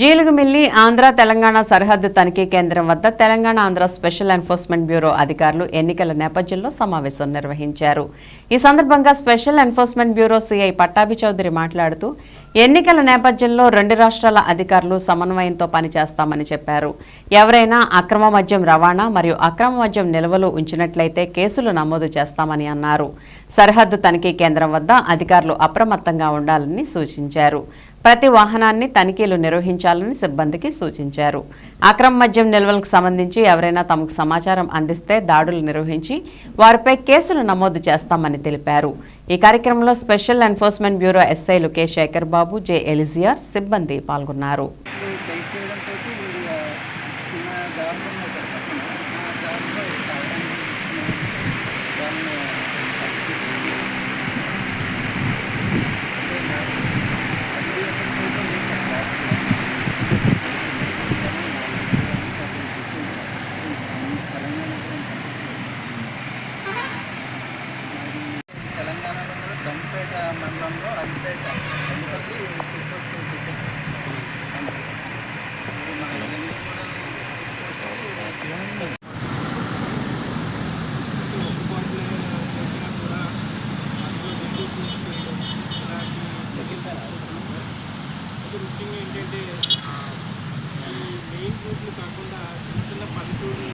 జీలుగుమిల్లి ఆంధ్ర తెలంగాణ సరిహద్దు తనిఖీ కేంద్రం వద్ద Telangana Andhra special enforcement bureau అధికారులు ఎన్నికల నేపథ్యంలో సమావేశం నిర్వహించారు. ఈ సందర్భంగా special enforcement bureau CI Pattabhi Chowdary మాట్లాడుతూ ఎన్నికల నేపథ్యంలో రెండు రాష్ట్రాల అధికారులు సమన్వయంతో పనిచేస్తామని చెప్పారు. ఎవరైనా అక్రమ మద్యం రవాణా మరియు అక్రమ మద్యం నిల్వలు ఉంచినట్లయితే కేసులు నమోదు చేస్తామని అన్నారు. సరిహద్దు తనిఖీ కేంద్రం వద్ద అధికారులు అప్రమత్తంగా ఉండాలని సూచించారు. ప్రతి వాహనాన్ని తనిఖీలు నిర్వహించాలని సిబ్బందికి సూచించారు. అక్రమ మద్యం నిల్వలకు సంబంధించి ఎవరైనా తమకు సమాచారం అందిస్తే దాడులు నిర్వహించి వారిపై కేసులు నమోదు చేస్తామని తెలిపారు. ఈ కార్యక్రమంలో special enforcement bureau SI K Sekhar Babu J ఎలిజియార్ సిబ్బంది పాల్గొన్నారు. మండలంలో అదిపేట అందుకని ముఖ్యంగా ఏంటంటే ఈ మెయిన్ రోడ్లు కాకుండా చిన్న చిన్న పల్లెటూరు